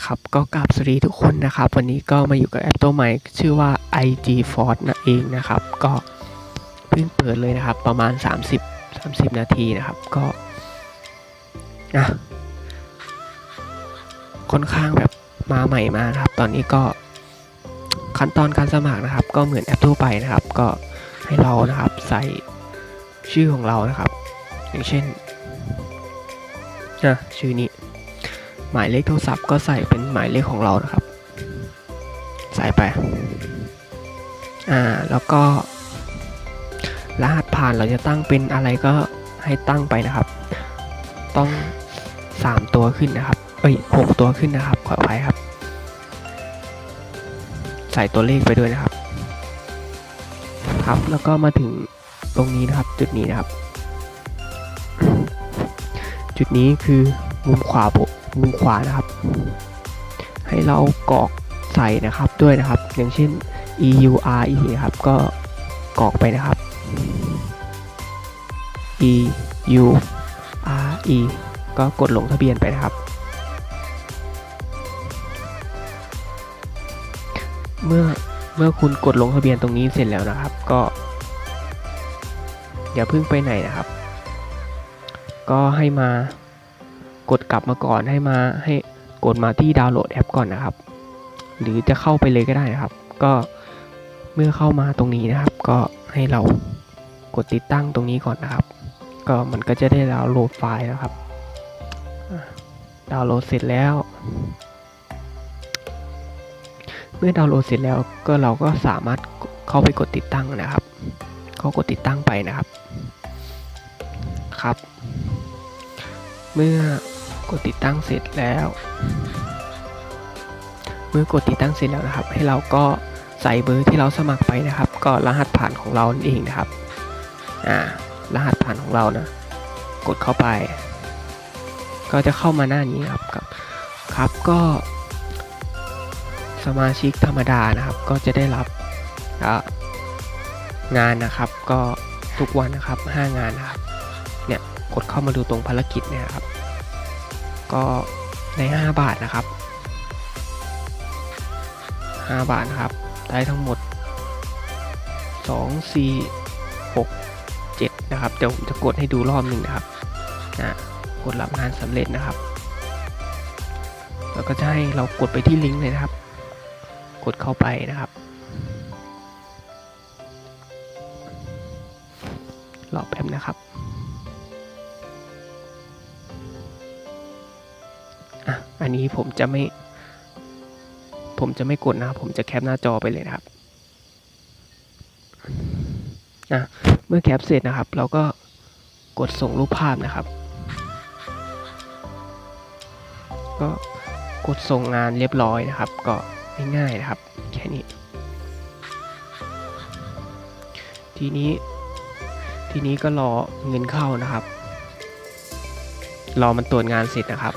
ครับก็กราบสวัสดีทุกคนนะครับ วันนี้ก็มาอยู่กับแอปตัวใหม่ชื่อว่า IG Force นั่นเองนะครับ ก็เพิ่งเปิดเลยนะครับ ประมาณ 30 30 นาทีนะครับ ก็นะค่อนข้างแบบมาใหม่มาครับ ตอนนี้ก็ขั้นตอนการสมัครนะครับ ก็เหมือนแอปทั่วไปนะครับ ก็ให้เรานะครับใส่ชื่อของเรานะครับ อย่างเช่นนะชื่อนี้ หมายเลขโทรศัพท์ก็ใส่เป็นหมายเลขของเรานะครับ ใส่ไป อ่า แล้วก็ รหัสผ่านเราจะตั้งเป็นอะไรก็ให้ตั้งไปนะครับ ต้อง 3 ตัวขึ้นนะครับ เอ้ยหกตัวขึ้นนะครับ ขออภัยครับ ใส่ตัวเลขไปด้วยนะครับ ครับ แล้วก็มาถึงตรงนี้นะครับ จุดนี้นะครับ จุดนี้คือมุมขวาบ มุมขวานะครับ ให้เรากรอกใส่นะครับด้วยนะครับ อย่างเช่น e u r e ครับก็กรอกไปนะครับ e u r e ก็กดลงทะเบียนไปนะครับ เมื่อเมื่อคุณกดลงทะเบียนตรงนี้เสร็จแล้วนะครับ ก็ อย่าเพิ่งไปไหนนะครับ ก็ให้มา กดกลับมาก่อนให้มาให้กดมาที่ดาวน์โหลดแอปก่อนนะครับ หรือจะเข้าไปเลยก็ได้นะครับ ก็เมื่อเข้ามาตรงนี้นะครับ ก็ให้เรากดติดตั้งตรงนี้ก่อนนะครับ ก็มันก็จะได้ดาวน์โหลดไฟล์นะครับดาวน์โหลดเสร็จแล้ว เมื่อดาวน์โหลดเสร็จแล้วก็เราก็สามารถเข้าไปกดติดตั้งนะครับเขากดติดตั้งไปนะครับครับ เมื่อ กดติดตั้งเสร็จแล้ว เมื่อกดติดตั้งเสร็จแล้วนะครับ ให้เราก็ใส่เบอร์ที่เราสมัครไปนะครับ ก็รหัสผ่านของเราเองนะครับอ่ารหัสผ่านของเรานะกดเข้าไป ก็จะเข้ามาหน้านี้ครับครับครับก็สมาชิกธรรมดานะครับ ก็จะได้รับงานนะครับ ก็ทุกวันนะครับ 5 งานนะครับ เนี่ย กดเข้ามาดูตรงภารกิจเนี่ยครับ ก็ใน 5 บาทนะครับ 5 บาทนะครับ ได้ทั้งหมด 2 4 6 7 นะครับ เดี๋ยวผมจะกดให้ดูรอบหนึ่งนะครับนะกดรับงานสำเร็จนะครับ แล้วก็จะให้เรากดไปที่ลิงก์เลยนะครับ กดเข้าไปนะครับรอแป๊บนะครับ อันนี้ผมจะไม่ ผมจะไม่กดนะครับผมจะแคปหน้าจอไปเลยนะครับอะเมื่อแคปเสร็จนะครับ เราก็กดส่งรูปภาพนะครับ ก็กดส่งงานเรียบร้อยนะครับ ก็ง่ายๆนะครับ แค่นี้ ทีนี้ทีนี้ก็รอเงินเข้านะครับ รอมันตรวจงานเสร็จนะครับ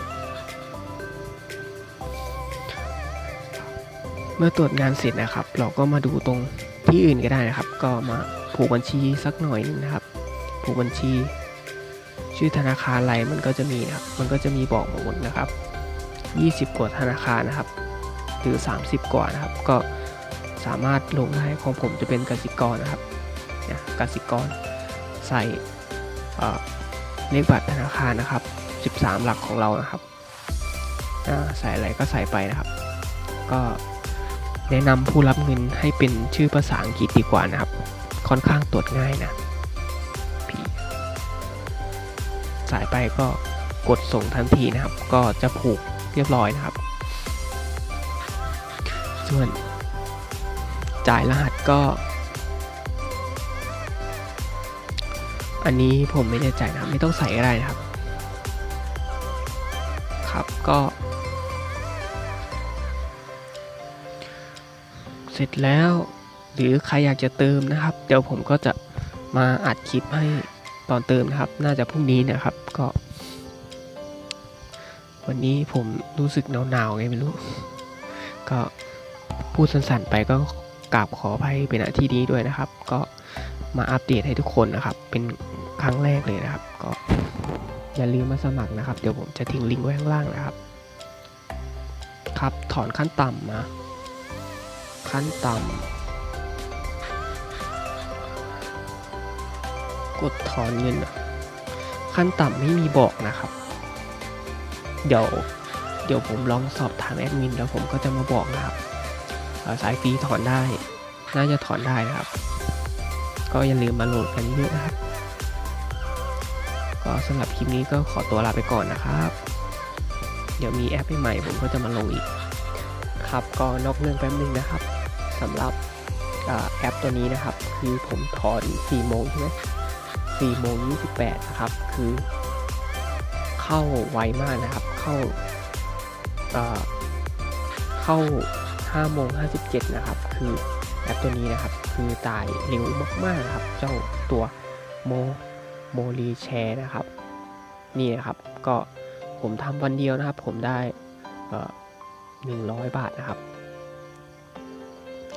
เมื่อตรวจงานเสร็จนะครับ เราก็มาดูตรงที่อื่นก็ได้นะครับ ก็มาผูกบัญชีสักหน่อยนึงนะครับ ผูกบัญชี ชื่อธนาคารอะไรมันก็จะมีนะครับ มันก็จะมีบอกหมดนะครับ 20 กว่าธนาคารนะครับ หรือ 30 กว่านะครับ ก็สามารถลงได้ของผมจะเป็นกสิกรนะครับเนี่ยกสิกรใส่เลขบัตรธนาคารนะครับ 13 หลักของเรานะครับใส่อะไรก็ใส่ไปนะครับ ก็ แนะนำผู้รับเงินให้เป็นชื่อภาษาอังกฤษดีกว่านะครับ ค่อนข้างตรวจง่ายนะพี่สายไปก็กดส่งทันทีนะครับ ก็จะผูกเรียบร้อยนะครับ ส่วนจ่ายรหัสก็ อันนี้ผมไม่แน่ใจนะไม่ต้องใส่ก็ได้นะครับ ครับก็ เสร็จแล้ว หรือใครอยากจะเติมนะครับ เดี๋ยวผมก็จะมาอัดคลิปให้ตอนเติมนะครับ น่าจะพรุ่งนี้นะครับก็ วันนี้ผมรู้สึกหนาวๆไงไม่รู้ ก็พูดสั้นๆไปก็กราบขออภัยเป็นอาที่นี้ด้วยนะครับ ก็มาอัปเดตให้ทุกคนนะครับ เป็นครั้งแรกเลยนะครับ ก็อย่าลืมมาสมัครนะครับ เดี๋ยวผมจะทิ้งลิงก์ไว้ข้างล่างนะครับ ครับถอนขั้นต่ำนะ ขั้นต่ำ กดถอนเงินอะขั้นต่ำไม่มีบอกนะครับ เดี๋ยวเดี๋ยวผมลองสอบถามแอดมินแล้วผมก็จะมาบอกนะครับสายฟรีถอนได้ น่าจะถอนได้นะครับ ก็อย่าลืมมาโหลดกันเยอะนะครับ ก็สำหรับคลิปนี้ก็ขอตัวลาไปก่อนนะครับ เดี๋ยวมีแอปใหม่ผมก็จะมาลงอีก ครับก็นอกเรื่องแป๊บนึงนะครับ สำหรับอแอปตัวนี้นะครับ คือผมถอน4โมงใช่ไหม4โมง28นะครับ คือ เข้าไวมากนะครับ เข้าอ่าเข้า5โมง57นะครับ คือแอปตัวนี้นะครับ คือตายเร็วมากๆนะครับ เจ้าตัวโมโมรีแชร์นะครับ นี่นะครับ ก็ผมทำวันเดียวนะครับ ผมได้เอ่อ100บาทนะครับ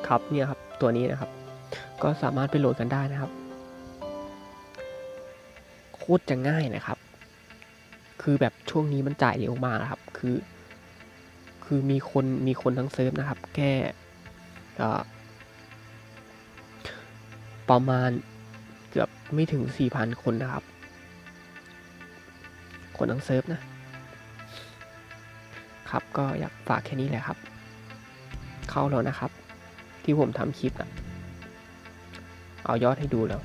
ครับเนี่ยครับตัวนี้นะครับ ก็สามารถไปโหลดกันได้นะครับโคตรจะง่ายนะครับ คือแบบช่วงนี้มันจ่ายเร็วมากนะครับ คือ คือมีคนมีคนทั้งเซิร์ฟนะครับแค่อ่อประมาณเกือบไม่ถึง 4,000 คนนะครับ คนทั้งเซิร์ฟนะ ครับก็อยากฝากแค่นี้แหละครับ เข้าแล้วนะครับ ที่ผมทำคลิปนะเอายอดให้ดูแล้ว